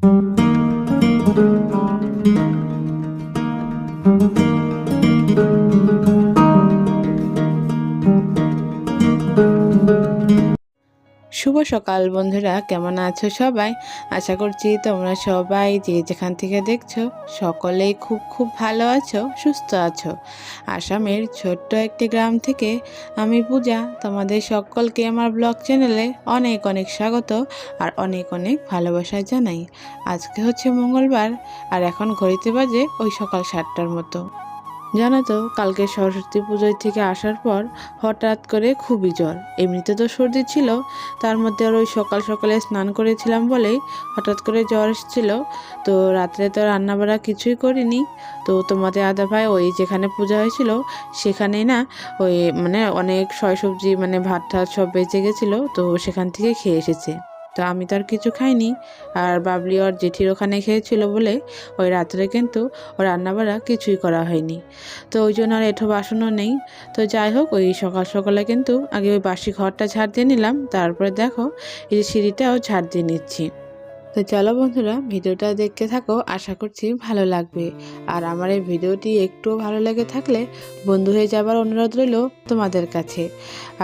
thank you সকাল বন্ধুরা, কেমন আছো সবাই? আশা করছি তোমরা সবাই যে যেখান থেকে দেখছ, সকলেই খুব খুব ভালো আছো, সুস্থ আছো। আসামের ছোট্ট একটি গ্রাম থেকে আমি পূজা, তোমাদের সকলকে আমার ব্লগ চ্যানেলে অনেক অনেক স্বাগত আর অনেক অনেক ভালোবাসা জানাই। আজকে হচ্ছে মঙ্গলবার আর এখন ঘড়িতে বাজে ওই সকাল সাতটার মতো। জানো তো, কালকে সরস্বতী পুজোয় থেকে আসার পর হঠাৎ করে খুবই জ্বর। এমনিতে তো সর্দি ছিল, তার মধ্যে আর ওই সকাল সকালে স্নান করেছিলাম বলেই হঠাৎ করে জ্বর এসেছিল। তো রাত্রে তো রান্নাবাড়া কিছুই করিনি। তো তোমাদের আদা ভাই ওই যেখানে পূজা হয়েছিল, সেখানেই না ওই মানে অনেক সয় সবজি মানে ভাত টাত সব বেঁচে গেছিল, তো সেখান থেকে খেয়ে এসেছে। তো আমি তো আর কিছু খাইনি। আর বাবলি ওর জেঠির ওখানে খেয়েছিল বলে ওই রাত্রে কিন্তু ও রান্নাবাড়া কিছুই করা হয়নি। তো ওই জন্য আর এঠো বাসনও নেই। তো যাই হোক, ওই সকাল সকালে কিন্তু আগে ওই বাসি ঘরটা ঝাড় দিয়ে নিলাম। তারপরে দেখো এই যে সিঁড়িটাও ঝাড় দিয়ে নিচ্ছি। তো চলো বন্ধুরা, ভিডিওটা দেখতে থাকো, আশা করছি ভালো লাগবে। আর আমার এই ভিডিওটি একটু ভালো লেগে থাকলে বন্ধু হয়ে যাবার অনুরোধ রইল তোমাদের কাছে।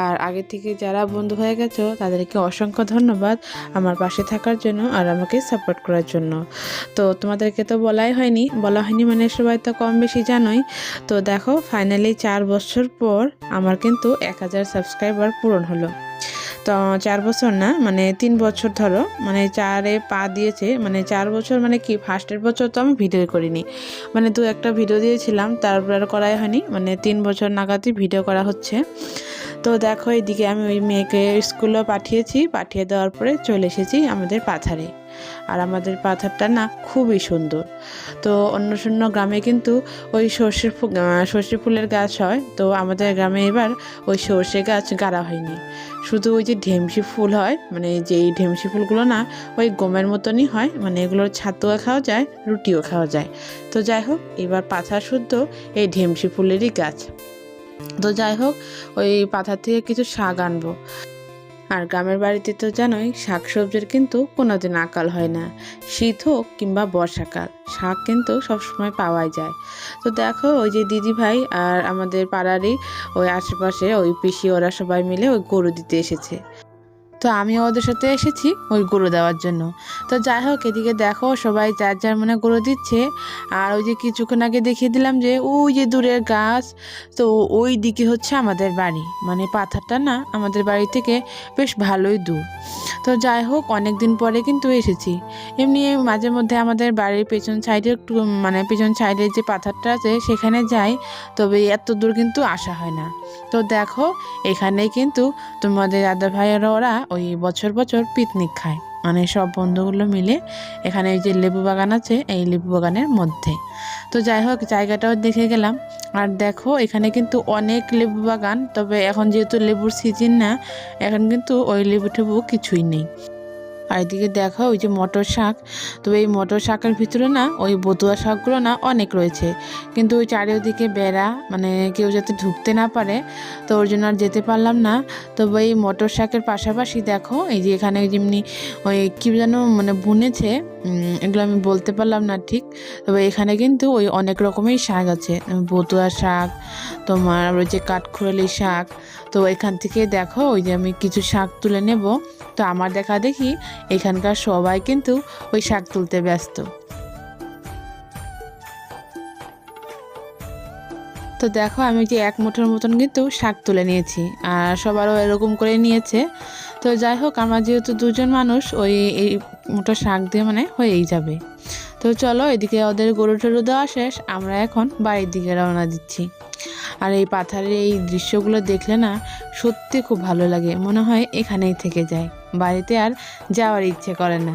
আর আগে থেকে যারা বন্ধু হয়ে গেছো, তাদেরকে অসংখ্য ধন্যবাদ আমার পাশে থাকার জন্য আর আমাকে সাপোর্ট করার জন্য। তো তোমাদেরকে তো বলাই হয়নি, বলা হয়নি মানে সবাই তো কম বেশি জানোই। তো দেখো ফাইনালি চার বছর পর আমার কিন্তু এক হাজার সাবস্ক্রাইবার পূরণ হলো। তো চার বছর না মানে তিন বছর ধরো মানে চারে পা দিয়েছে মানে চার বছর মানে কি ফার্স্টের বছর তো আমি ভিডিও করিনি। মানে দু একটা ভিডিও দিয়েছিলাম, তারপর আর করাই হয়নি মানে তিন বছর নাগাদই ভিডিও করা হচ্ছে। তো দেখো এদিকে আমি ওই মেয়েকে স্কুলেও পাঠিয়েছি, পাঠিয়ে দেওয়ার পরে চলে এসেছি আমাদের পাথারে। আর আমাদের পাথারটা না খুবই সুন্দর। তো অন্য শূন্য গ্রামে কিন্তু ওই সর্ষের ফু- সর্ষে ফুলের গাছ হয়। তো আমাদের গ্রামে এবার ওই সর্ষে গাছ গাড়া হয়নি। শুধু ওই যে ঢেমসি ফুল হয় মানে যেই ঢেমসি ফুলগুলো না ওই গমের মতনই হয় মানে এগুলোর ছাতুয়া খাওয়া যায়, রুটিও খাওয়া যায়। তো যাই হোক, এবার পাথা শুদ্ধ এই ঢেমসি ফুলেরই গাছ। তো যাই হোক, ওই পাথার থেকে কিছু শাক আনব। আর গ্রামের বাড়িতে তো জানোই শাক সবজির কিন্তু কোনোদিন আকাল হয় না। শীত হোক কিংবা বর্ষাকাল, শাক কিন্তু সবসময় পাওয়াই যায়। তো দেখো ওই যে দিদি ভাই আর আমাদের পাড়ারই ওই আশেপাশে ওই পিসি ওরা সবাই মিলে ওই গরু দিতে এসেছে। তো আমিও ওদের সাথে এসেছি ওই গুঁড়ো দেওয়ার জন্য। তো যাই হোক, এদিকে দেখো সবাই যার যার মনে গরু দিচ্ছে। আর ওই যে কিছুক্ষণ আগে দেখিয়ে দিলাম যে ওই যে দূরের গাছ, তো ওই দিকে হচ্ছে আমাদের বাড়ি। মানে পাথারটা না আমাদের বাড়ি থেকে বেশ ভালোই দূর। তো যাই হোক অনেক দিন পরে কিন্তু এসেছি। এমনি মাঝে মধ্যে আমাদের বাড়ির পেছন সাইডে একটু মানে পেছন সাইডে যে পাথারটা আছে সেখানে যাই, তবে এত দূর কিন্তু আসা হয় না। তো দেখো, এখানেই কিন্তু তোমাদের দাদা ভাইয়েরা ওরা ওই বছর বছর পিকনিক খায়। মানে সব বন্ধুগুলো মিলে এখানে ওই যে লেবু বাগান আছে, এই লেবু বাগানের মধ্যে। তো যাই হোক, জায়গাটাও দেখে গেলাম। আর দেখো, এখানে কিন্তু অনেক লেবু বাগান, তবে এখন যেহেতু লেবুর সিজন না, এখন কিন্তু ওই লেবু টেবু কিছুই নেই। আর এদিকে দেখো ওই যে মটর শাক। তো এই মটর শাকের ভিতরে না, ওই বতুয়া শাকগুলো না অনেক রয়েছে। কিন্তু ওই চারিদিকে বেড়া মানে কেউ যাতে ঢুকতে না পারে, তো ওর জন্য আর যেতে পারলাম না। তবে এই মটর শাকের পাশাপাশি দেখো, এই যে এখানে যেমনি ওই কী যেন মানে বুনেছে এগুলো আমি বলতে পারলাম না ঠিক। তবে এখানে কিন্তু ওই অনেক রকমের শাক আছে, বতুয়া শাক, তোমার ওই যে কাঠখোরালি শাক তো এখান থেকে দেখো, ওই যে আমি কিছু শাক তুলে নেব। তো আমার দেখা দেখি, এখানকার সবাই কিন্তু ওই শাক তুলতে ব্যস্ত। তো দেখো, আমি যে এক মুঠোর মতন কিন্তু শাক তুলে নিয়েছি, আর সবারও এরকম করে নিয়েছে। তো যাই হোক, আমার যেহেতু দুজন মানুষ, ওই এই মুঠো শাক দিয়ে মানে হয়েই যাবে। তো চলো এদিকে ওদের গরু টরু দেওয়া শেষ, আমরা এখন বাড়ির দিকে রওনা দিচ্ছি। আর এই পাথারের এই দৃশ্যগুলো দেখলে না সত্যি খুব ভালো লাগে, মনে হয় এখানেই থেকে যায়। বাড়িতে আর যাওয়ার ইচ্ছে করে না।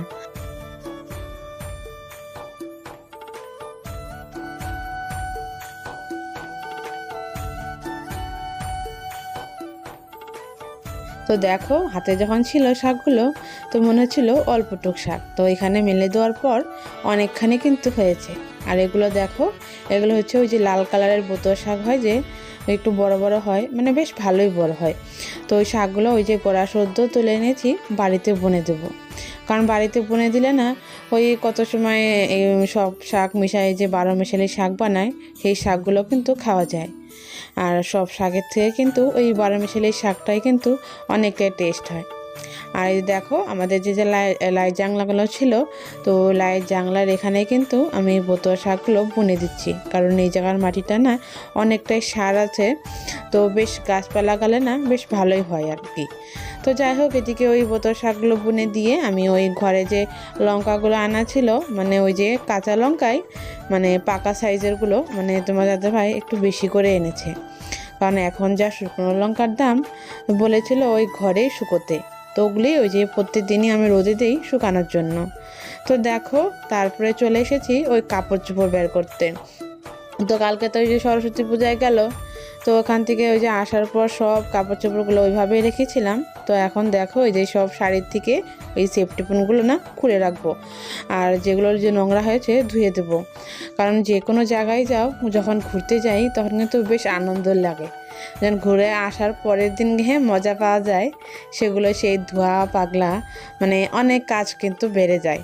তো দেখো, হাতে যখন ছিল শাকগুলো, তো মনে হচ্ছিল অল্পটুক শাক। তো এখানে মেলে দেওয়ার পর অনেকখানি কিন্তু হয়েছে। আর এগুলো দেখো, এগুলো হচ্ছে ওই যে লাল কালারের বোতল শাক হয় যে, একটু বড় বড় হয় মানে বেশ ভালোই বড় হয়। তো ওই শাকগুলো ওই যে গোড়া সদ্য তুলে এনেছি, বাড়িতে বনে দেবো। কারণ বাড়িতে বুনে দিলে না, ওই কত সময় সব শাক মিশাই যে বারো মিশালি শাক বানায়, সেই শাকগুলো কিন্তু খাওয়া যায়। আর সব শাকের থেকে কিন্তু ওই বারো এই শাকটাই কিন্তু অনেকটাই টেস্ট হয়। আর এই দেখো, আমাদের যে যে লাই লাই জাংলাগুলো ছিল, তো লাই জাংলার এখানে কিন্তু আমি বোতল শাকগুলো বুনে দিচ্ছি। কারণ এই জায়গার মাটিটা না অনেকটাই সার আছে, তো বেশ গাছপালা গালে না বেশ ভালোই হয় আর কি। তো যাই হোক, এদিকে ওই বোতল শাকগুলো বুনে দিয়ে আমি ওই ঘরে যে লঙ্কাগুলো আনা ছিল মানে ওই যে কাঁচা লঙ্কাই মানে পাকা সাইজেরগুলো মানে তোমার দাদা ভাই একটু বেশি করে এনেছে। কারণ এখন যা শুকনো লঙ্কার দাম বলেছিল ওই ঘরেই শুকোতে। তো ওগুলি ওই যে প্রত্যেক দিনই আমি রোদে দিই শুকানোর জন্য। তো দেখো, তারপরে চলে এসেছি ওই কাপড় চোপড় বের করতে। তো কালকে তো ওই যে সরস্বতী পূজায় গেল, তো ওখান থেকে ওই যে আসার পর সব কাপড় চোপড়গুলো ওইভাবেই রেখেছিলাম। তো এখন দেখো ওই যে সব শাড়ির থেকে ওই সেফটি পিনগুলো না খুলে রাখব আর যেগুলোর যে নোংরা হয়েছে ধুয়ে দেবো। কারণ যে কোনো জায়গায় যাও, যখন ঘুরতে যাই, তখন কিন্তু বেশ আনন্দ লাগে। যখন ঘুরে আসার পরের দিন গিয়ে মজা পাওয়া যায়, সেগুলো সেই ধোয়া পাগলা মানে অনেক কাজ কিন্তু বেড়ে যায়।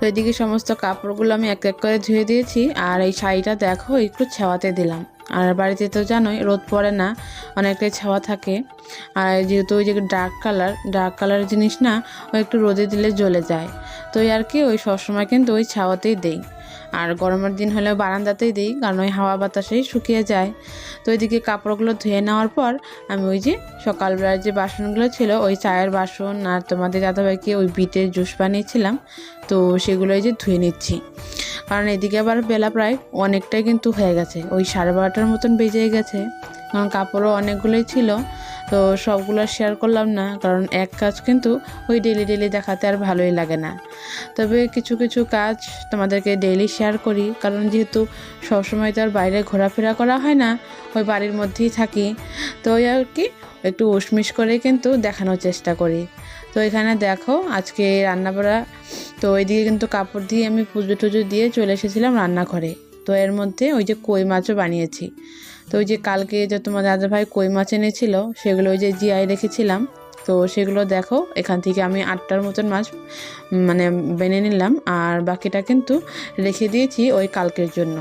তো এদিকে সমস্ত কাপড়গুলো আমি এক এক করে ধুয়ে দিয়েছি, আর এই শাড়িটা দেখো একটু ছেওয়াতে দিলাম। আর বাড়িতে তো জানোই রোদ পড়ে না অনেকটাই ছাওয়া থাকে। আর যেহেতু ওই যে ডার্ক কালার ডার্ক কালার জিনিস না, ও একটু রোদে দিলে জ্বলে যায়। তো আর কি, ওই সবসময় কিন্তু ওই ছাওয়াতেই দেই। আর গরমের দিন হলে বারান্দাতেই দিই, কারণ ওই হাওয়া বাতাসেই শুকিয়ে যায়। তো ওইদিকে কাপড়গুলো ধুয়ে নেওয়ার পর আমি ওই যে সকালবেলার যে বাসনগুলো ছিল, ওই চায়ের বাসন আর তোমাদের দাদাভাইকে ওই বিটের জুস বানিয়েছিলাম। তো সেগুলো যে ধুয়ে নিচ্ছি। কারণ এদিকে আবার বেলা প্রায় অনেকটাই কিন্তু হয়ে গেছে, ওই সাড়ে বারোটার মতন বেজে গেছে। কাপড়ও অনেকগুলোই ছিল। তো সবগুলো শেয়ার করলাম না, কারণ এক কাজ কিন্তু ওই ডেলি ডেলি দেখাতে আর ভালোই লাগে না। তবে কিছু কিছু কাজ তোমাদেরকে ডেইলি শেয়ার করি, কারণ যেহেতু সবসময় তো আর বাইরে ঘোরাফেরা করা হয় না, ওই বাড়ির মধ্যেই থাকি। তো ওই আর কি, একটু উসমিস করে কিন্তু দেখানোর চেষ্টা করি। তো এখানে দেখো, আজকে রান্না বাড়া তো ওইদিকে কিন্তু কাপড় দিয়ে আমি পুজো টুজো দিয়ে চলে এসেছিলাম রান্নাঘরে। তো এর মধ্যে ওই যে কই মাছও বানিয়েছি। তো ওই যে কালকে যে তোমার দাদা ভাই কই মাছ এনেছিল, সেগুলো ওই যে জিয়াই রেখেছিলাম। তো সেগুলো দেখো, এখান থেকে আমি আটটার মতন মাছ মানে বেনে নিলাম, আর বাকিটা কিন্তু রেখে দিয়েছি ওই কালকের জন্য।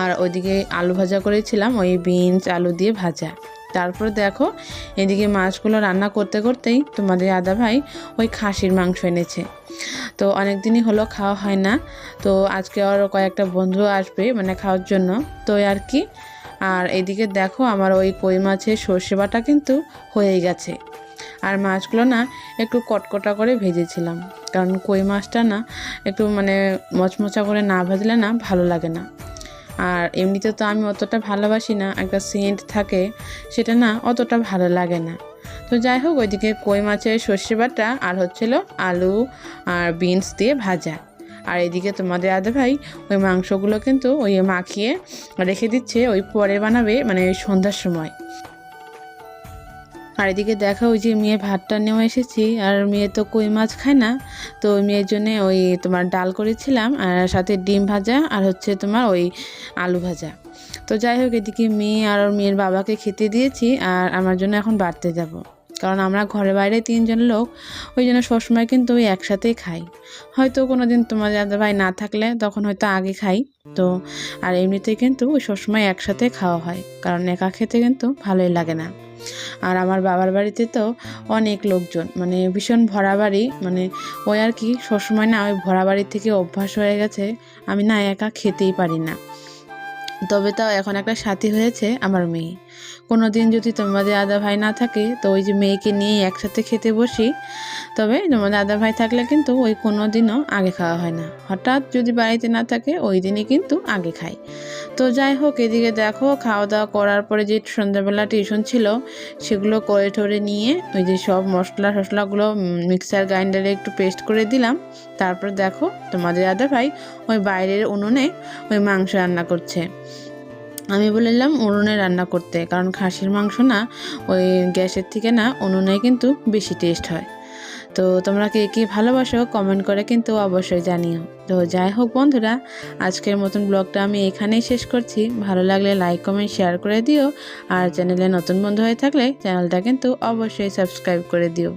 আর ওইদিকে আলু ভাজা করেছিলাম, ওই বিনস, আলু দিয়ে ভাজা। তারপর দেখো, এদিকে মাছগুলো রান্না করতে করতেই তোমাদের দাদা ভাই ওই খাসির মাংস এনেছে। তো অনেক দিনই হলো খাওয়া হয় না, তো আজকে আরও কয়েকটা বন্ধু আসবে মানে খাওয়ার জন্য। তো আর কি আর এদিকে দেখো আমার ওই কই মাছের সর্ষে বাটা কিন্তু হয়ে গেছে। আর মাছগুলো না একটু কটকটা করে ভেজেছিলাম। কারণ কই মাছটা না একটু মানে মচমচা করে না ভাজলে না ভালো লাগে না। আর এমনিতে তো আমি অতটা ভালোবাসি না, একটা সেন্ট থাকে সেটা না অতটা ভালো লাগে না। তো যাই হোক, ওইদিকে কই মাছের সর্ষে বাটা আর হচ্ছিল আলু আর বিনস দিয়ে ভাজা। আর এদিকে তোমাদের আদা ভাই, ওই মাংসগুলো কিন্তু ওই মাখিয়ে রেখে দিচ্ছে, ওই পরে বানাবে মানে ওই সন্ধ্যার সময়। আর এদিকে দেখা ওই যে মেয়ে ভাতটা নেওয়া এসেছি, আর মেয়ে তো কই মাছ খায় না, তো মেয়ের জন্য ওই তোমার ডাল করেছিলাম, আর সাথে ডিম ভাজা, আর হচ্ছে তোমার ওই আলু ভাজা। তো যাই হোক, এদিকে মেয়ে আর মেয়ের বাবাকে খেতে দিয়েছি, আর আমার জন্য এখন বাড়তে যাব। কারণ আমরা ঘরে বাইরে তিনজন লোক, ওই জন্য সবসময় কিন্তু ওই একসাথেই খাই। হয়তো কোনো দিন তোমার দাদা ভাই না থাকলে তখন হয়তো আগে খাই। তো, আর এমনিতেই কিন্তু ওই সবসময় একসাথে খাওয়া হয়, কারণ একা খেতে কিন্তু ভালোই লাগে না। আর আমার বাবার বাড়িতে তো অনেক লোকজন মানে ভীষণ ভরা বাড়ি মানে ওই আর কি সবসময় না ওই ভরা বাড়ির থেকে অভ্যাস হয়ে গেছে, আমি না একা খেতেই পারি না। তবে তাও এখন একটা সাথী হয়েছে আমার মেয়ে। কোনো দিন যদি তোমাদের আদা ভাই না থাকে, তো ওই যে মেয়েকে নিয়ে একসাথে খেতে বসি। তবে তোমাদের দাদা ভাই থাকলে কিন্তু ওই কোনো দিনও আগে খাওয়া হয় না। হঠাৎ যদি বাড়িতে না থাকে, ওই দিনই কিন্তু আগে খাই। তো যাই হোক, এদিকে দেখো খাওয়া দাওয়া করার পরে যে সন্ধ্যাবেলা টিউশন ছিল, সেগুলো করে ঠরে নিয়ে ওই যে সব মশলা টশলাগুলো মিক্সার গ্রাইন্ডারে একটু পেস্ট করে দিলাম। তারপর দেখো, তোমাদের দাদা ভাই ওই বাইরের উনুনে ওই মাংস রান্না করছে। আমি বললাম উনুনে রান্না করতে, কারণ খাসির মাংস না ওই গ্যাসের থেকে না উনুনে কিন্তু বেশি টেস্ট হয়। তো তোমরা কে কী ভালোবাসো কমেন্ট করে কিন্তু অবশ্যই জানিও। তো যাই হোক বন্ধুরা, আজকের মতন ব্লগটা আমি এখানেই শেষ করছি। ভালো লাগলে লাইক কমেন্ট শেয়ার করে দিও। আর চ্যানেলে নতুন বন্ধু হয়ে থাকলে চ্যানেলটা কিন্তু অবশ্যই সাবস্ক্রাইব করে দিও।